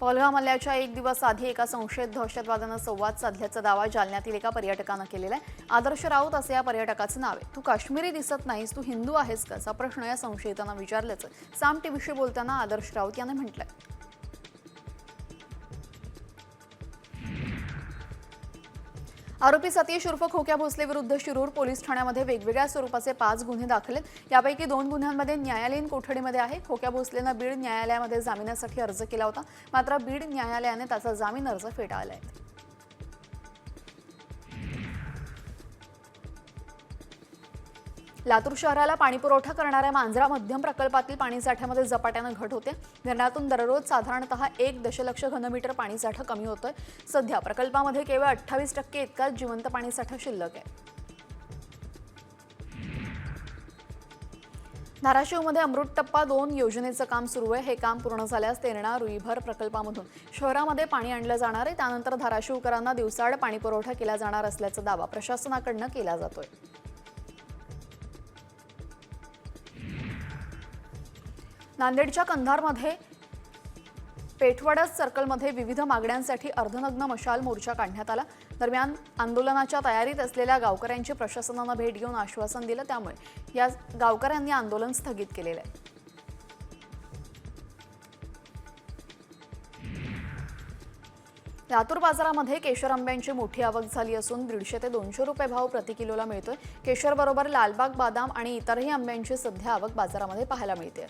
पहलगाम हल्ल्याच्या एक दिवस आधी एका संशयित दहशतवाद्यानं संवाद साधल्याचा दावा जालन्यातील एका पर्यटकानं केलेला आहे. आदर्श राऊत असं या पर्यटकाचं नाव आहे. तू काश्मीरी दिसत नाहीस तू हिंदू आहेस का असा प्रश्न या संशयितांना विचारल्याचं साम टीव्हीशी बोलताना आदर्श राऊत यानं म्हटलंय. आरोपी सतीश उर्फ खोक्या भोसले विरुद्ध शिरूर पोलीस ठाण्यामध्ये वेगवेगळ्या स्वरूपाचे पाच गुन्हे दाखल आहेत. यापैकी दोन गुन्ह्यांमध्ये न्यायालयीन कोठडीमध्ये आहे. खोक्या भोसलेनं बीड न्यायालयामध्ये जामिनासाठी अर्ज केला होता. मात्र बीड न्यायालयाने त्याचा जामीन अर्ज फेटाळला आहे. लातूर शहराला पाणीपुरवठा करणाऱ्या मांजरा मध्यम प्रकल्पातील पाणीसाठ्यामध्ये झपाट्यानं घट होते. धरणातून दररोज साधारणतः एक दशलक्ष घनमीटर पाणीसाठा कमी होतोय. सध्या प्रकल्पामध्ये केवळ अठ्ठावीस टक्के इतकाच जिवंत पाणीसाठा शिल्लक आहे. धाराशिवमध्ये अमृत टप्पा दोन योजनेचं काम सुरू आहे. हे काम पूर्ण झाल्यास तेरणा रुईभर प्रकल्पामधून शहरामध्ये पाणी आणलं जाणार आहे. त्यानंतर धाराशिवकरांना दिवसाआड पाणीपुरवठा केला जाणार असल्याचा दावा प्रशासनाकडनं केला जातोय. नांदेडच्या कंधारमध्ये पेठवाडा सर्कलमध्ये विविध मागण्यांसाठी अर्धनग्न मशाल मोर्चा काढण्यात आला. दरम्यान आंदोलनाच्या तयारीत असलेल्या गावकऱ्यांची प्रशासनानं भेट घेऊन आश्वासन दिलं. त्यामुळे या गावकऱ्यांनी आंदोलन स्थगित केलेलं आहे. लातूर बाजारामध्ये केशर आंब्यांची मोठी आवक झाली असून दीडशे ते दोनशे रुपये भाव प्रति किलोला मिळतोय. केशरबरोबर लालबाग बादाम आणि इतरही आंब्यांची सध्या आवक बाजारामध्ये पाहायला मिळते